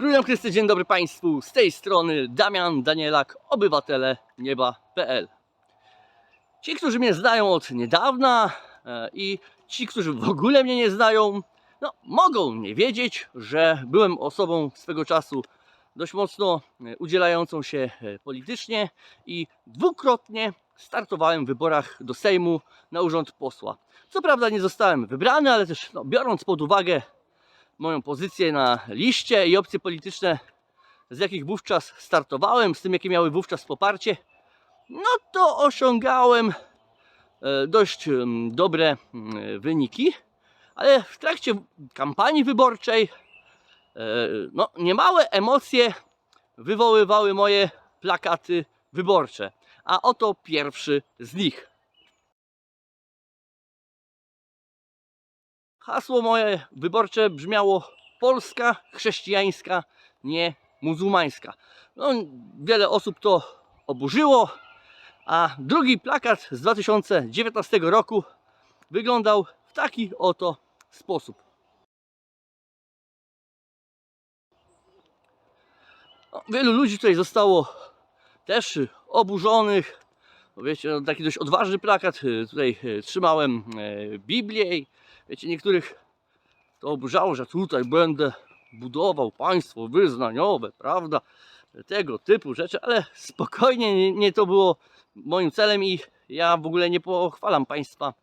Królem Chrysty, dzień dobry Państwu. Z tej strony Damian Danielak, obywatele nieba.pl. Ci, którzy mnie znają od niedawna e, i ci, którzy w ogóle mnie nie znają, no, mogą nie wiedzieć, że byłem osobą swego czasu dość mocno e, udzielającą się e, politycznie i dwukrotnie startowałem w wyborach do Sejmu na urząd posła. Co prawda nie zostałem wybrany, ale też no, biorąc pod uwagę moją pozycję na liście i opcje polityczne, z jakich wówczas startowałem, z tym, jakie miały wówczas poparcie, no to osiągałem e, dość em, dobre mm, wyniki, ale w trakcie kampanii wyborczej e, no, niemałe emocje wywoływały moje plakaty wyborcze. A oto pierwszy z nich. Hasło moje wyborcze brzmiało Polska chrześcijańska, nie muzułmańska. No, wiele osób to oburzyło, a drugi plakat z 2019 roku wyglądał w taki oto sposób. No, wielu ludzi tutaj zostało też oburzonych. Wiecie, no, taki dość odważny plakat. y, Tutaj y, trzymałem e, Biblię wiecie, niektórych to oburzało, że tutaj będę budował państwo wyznaniowe, prawda? Tego typu rzeczy, ale spokojnie, nie, nie to było moim celem i ja w ogóle nie pochwalam państwa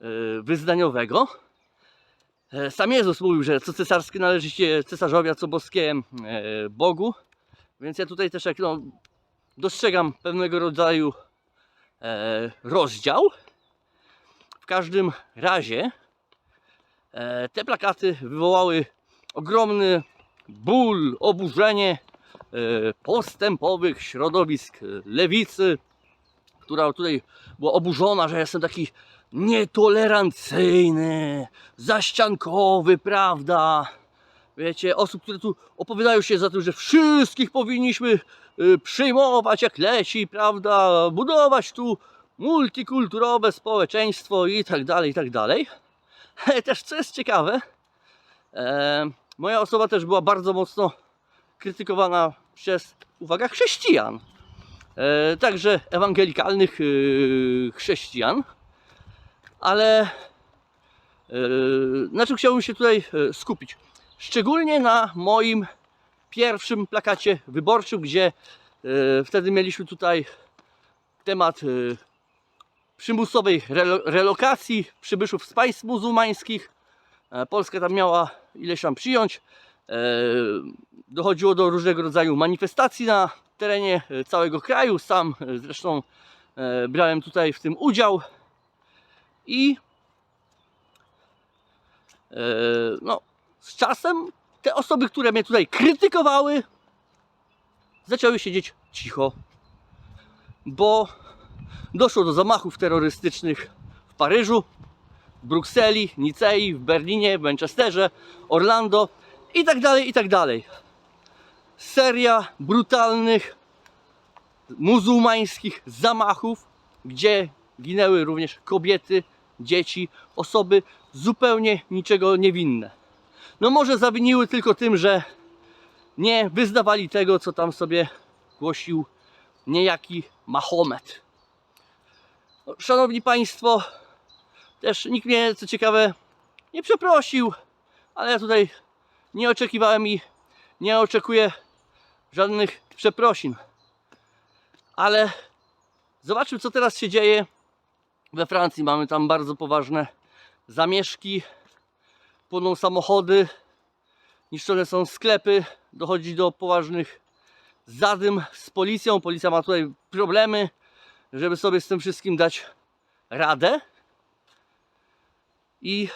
e, wyznaniowego. E, Sam Jezus mówił, że co cesarskie należy się cesarzowi, a co boskie e, Bogu. Więc ja tutaj też jak no, dostrzegam pewnego rodzaju e, rozdział. W każdym razie e, te plakaty wywołały ogromny ból, oburzenie e, postępowych środowisk lewicy, która tutaj była oburzona, że jestem taki nietolerancyjny, zaściankowy, prawda? Wiecie, osób, które tu opowiadają się za tym, że wszystkich powinniśmy y, przyjmować jak leci, prawda? Budować tu multikulturowe społeczeństwo i tak dalej, i tak dalej. Ale też, co jest ciekawe, e, moja osoba też była bardzo mocno krytykowana przez, uwaga, chrześcijan. E, także ewangelikalnych y, chrześcijan. Ale e, na czym chciałbym się tutaj e, skupić? Szczególnie na moim pierwszym plakacie wyborczym, gdzie e, wtedy mieliśmy tutaj temat e, przymusowej relo- relokacji przybyszów z państw muzułmańskich. E, Polska tam miała ileś tam przyjąć. Dochodziło do różnego rodzaju manifestacji na terenie całego kraju. Sam zresztą brałem tutaj w tym udział. I no, z czasem te osoby, które mnie tutaj krytykowały, zaczęły siedzieć cicho, bo doszło do zamachów terrorystycznych w Paryżu, w Brukseli, Nicei, w Berlinie, w Manchesterze, Orlando i tak dalej, i tak dalej. Seria brutalnych muzułmańskich zamachów, gdzie ginęły również kobiety, dzieci, osoby zupełnie niczego niewinne. No może zawiniły tylko tym, że nie wyznawali tego, co tam sobie głosił niejaki Mahomet. No, Szanowni Państwo, też nikt mnie, co ciekawe, nie przeprosił, ale ja tutaj nie oczekiwałem i nie oczekuję żadnych przeprosin. Ale zobaczmy, co teraz się dzieje we Francji. Mamy tam bardzo poważne zamieszki, płoną samochody, niszczone są sklepy, dochodzi do poważnych zadym z policją. Policja ma tutaj problemy, żeby sobie z tym wszystkim dać radę. I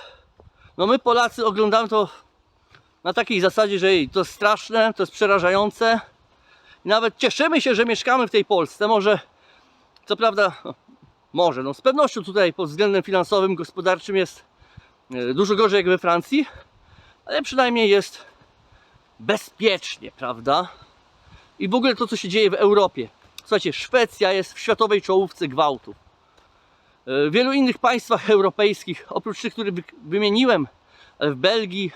no my Polacy oglądamy to na takiej zasadzie, że ej, to jest straszne, to jest przerażające. I nawet cieszymy się, że mieszkamy w tej Polsce. Może, co prawda, no, może, no z pewnością tutaj pod względem finansowym, gospodarczym jest dużo gorzej jak we Francji, ale przynajmniej jest bezpiecznie, prawda? I w ogóle to, co się dzieje w Europie. Słuchajcie, Szwecja jest w światowej czołówce gwałtu. E, W wielu innych państwach europejskich, oprócz tych, które wy- wymieniłem, ale w Belgii,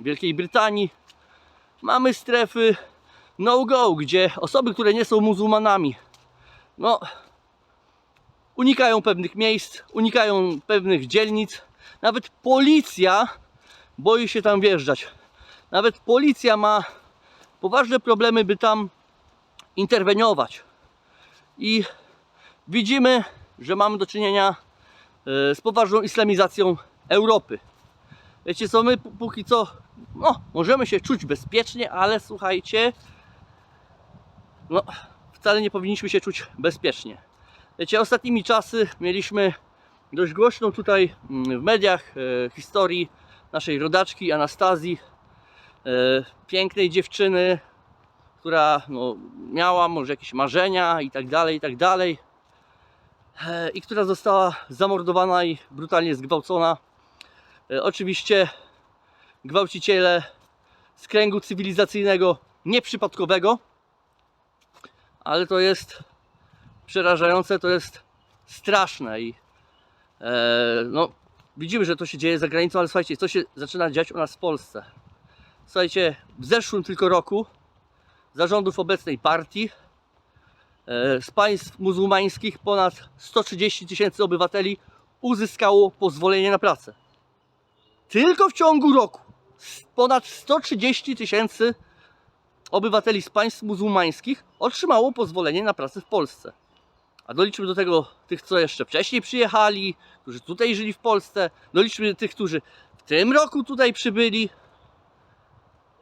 Wielkiej Brytanii, mamy strefy no-go, gdzie osoby, które nie są muzułmanami, no, unikają pewnych miejsc, unikają pewnych dzielnic. Nawet policja boi się tam wjeżdżać. Nawet policja ma poważne problemy, by tam interweniować. I widzimy, że mamy do czynienia e, z poważną islamizacją Europy. Wiecie co, my póki co no, możemy się czuć bezpiecznie, ale słuchajcie, no, wcale nie powinniśmy się czuć bezpiecznie. Wiecie, ostatnimi czasy mieliśmy dość głośną tutaj mm, w mediach e, historii naszej rodaczki Anastazji, e, pięknej dziewczyny, która no, miała może jakieś marzenia i tak dalej, i tak dalej. E, I która została zamordowana i brutalnie zgwałcona. Oczywiście gwałciciele z kręgu cywilizacyjnego nieprzypadkowego, ale to jest przerażające, to jest straszne i no, widzimy, że to się dzieje za granicą, ale słuchajcie, co się zaczyna dziać u nas w Polsce. Słuchajcie, w zeszłym tylko roku zarządów obecnej partii e, z państw muzułmańskich ponad 130 tysięcy obywateli uzyskało pozwolenie na pracę. Tylko w ciągu roku ponad 130 tysięcy obywateli z państw muzułmańskich otrzymało pozwolenie na pracę w Polsce. A doliczmy do tego tych, co jeszcze wcześniej przyjechali, którzy tutaj żyli w Polsce, doliczmy tych, którzy w tym roku tutaj przybyli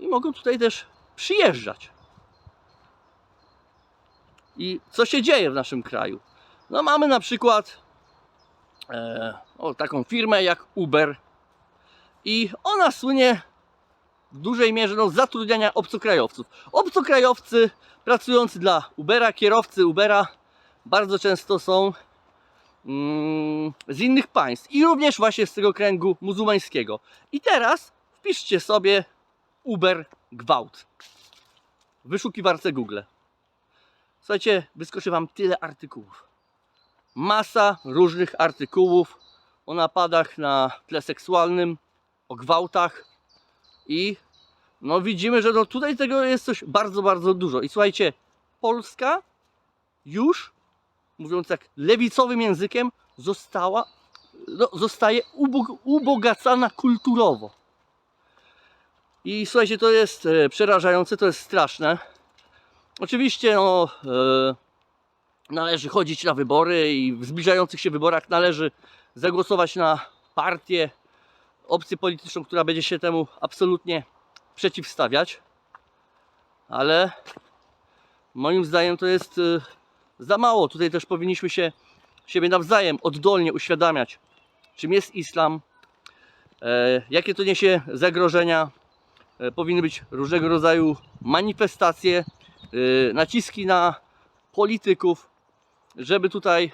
i mogą tutaj też przyjeżdżać. I co się dzieje w naszym kraju? No mamy na przykład e, o, taką firmę jak Uber i ona słynie w dużej mierze no, z zatrudniania obcokrajowców. Obcokrajowcy pracujący dla Ubera, kierowcy Ubera bardzo często są mm, z innych państw i również właśnie z tego kręgu muzułmańskiego. I teraz wpiszcie sobie Uber gwałt w wyszukiwarce Google. Słuchajcie, wyskoczy Wam tyle artykułów. Masa różnych artykułów o napadach na tle seksualnym, o gwałtach i no widzimy, że no tutaj tego jest coś bardzo, bardzo dużo. I słuchajcie, Polska już, mówiąc tak lewicowym językiem, została, no, zostaje ubog, ubogacana kulturowo. I słuchajcie, to jest e, przerażające, to jest straszne. Oczywiście no, e, należy chodzić na wybory i w zbliżających się wyborach należy zagłosować na partię, opcję polityczną, która będzie się temu absolutnie przeciwstawiać. Ale moim zdaniem to jest e, za mało. Tutaj też powinniśmy się siebie nawzajem oddolnie uświadamiać, czym jest islam, e, jakie to niesie zagrożenia. E, powinny być różnego rodzaju manifestacje, e, naciski na polityków, żeby tutaj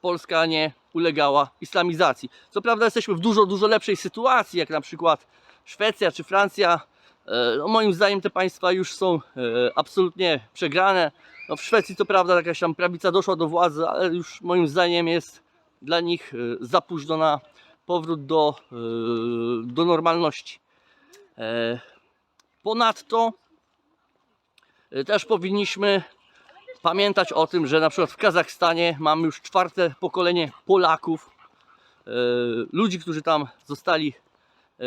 Polska nie ulegała islamizacji. Co prawda jesteśmy w dużo, dużo lepszej sytuacji, jak na przykład Szwecja czy Francja. No, moim zdaniem te państwa już są absolutnie przegrane. No, w Szwecji to prawda jakaś tam prawica doszła do władzy, ale już moim zdaniem jest dla nich e, za późno na powrót do, e, do normalności. E, Ponadto e, też powinniśmy pamiętać o tym, że na przykład w Kazachstanie mamy już czwarte pokolenie Polaków, e, ludzi, którzy tam zostali e,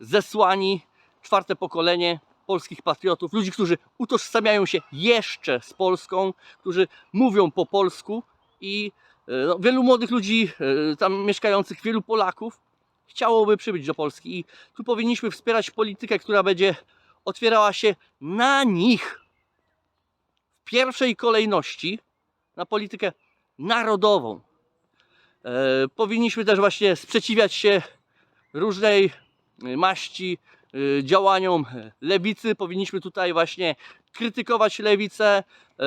zesłani, czwarte pokolenie polskich patriotów, ludzi, którzy utożsamiają się jeszcze z Polską, którzy mówią po polsku i e, no, wielu młodych ludzi e, tam mieszkających, wielu Polaków chciałoby przybyć do Polski i tu powinniśmy wspierać politykę, która będzie otwierała się na nich w pierwszej kolejności na politykę narodową. E, powinniśmy też właśnie sprzeciwiać się różnej maści działaniom lewicy. Powinniśmy tutaj właśnie krytykować lewicę. E,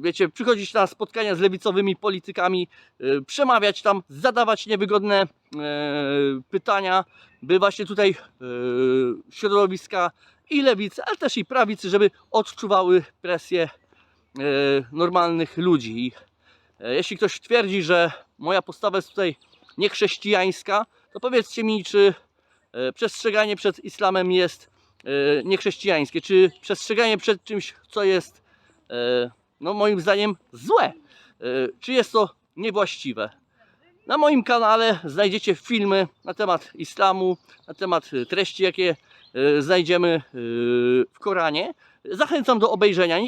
wiecie, przychodzić na spotkania z lewicowymi politykami, e, przemawiać tam, zadawać niewygodne pytania, by właśnie tutaj środowiska i lewicy, ale też i prawicy, żeby odczuwały presję normalnych ludzi. I jeśli ktoś twierdzi, że moja postawa jest tutaj niechrześcijańska, to powiedzcie mi, czy przestrzeganie przed islamem jest e, niechrześcijańskie, czy przestrzeganie przed czymś, co jest e, no moim zdaniem złe, e, czy jest to niewłaściwe. Na moim kanale znajdziecie filmy na temat islamu, na temat e, treści, jakie e, znajdziemy e, w Koranie. Zachęcam do obejrzenia,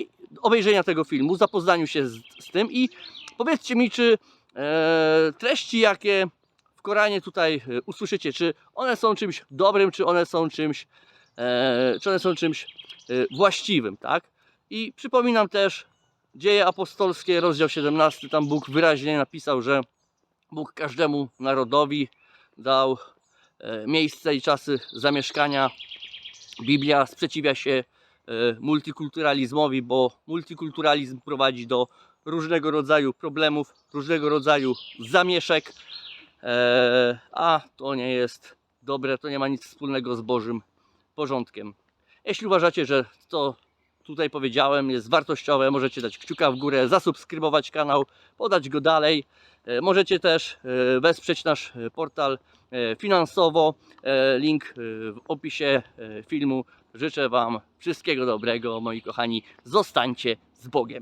obejrzenia tego filmu, zapoznaniu się z, z tym i powiedzcie mi, czy e, treści, jakie w Koranie tutaj e, usłyszycie, czy one są czymś dobrym, czy one są czymś, e, czy one są czymś e, właściwym, tak? I przypominam też Dzieje apostolskie, rozdział 17, tam Bóg wyraźnie napisał, że Bóg każdemu narodowi dał miejsce i czasy zamieszkania. Biblia sprzeciwia się multikulturalizmowi, bo multikulturalizm prowadzi do różnego rodzaju problemów, różnego rodzaju zamieszek, a to nie jest dobre, to nie ma nic wspólnego z Bożym porządkiem. Jeśli uważacie, że to tutaj powiedziałem jest wartościowe, możecie dać kciuka w górę, zasubskrybować kanał, podać go dalej. E, Możecie też e, wesprzeć nasz e, portal e, finansowo. E, Link e, w opisie e, filmu. Życzę Wam wszystkiego dobrego, moi kochani. Zostańcie z Bogiem.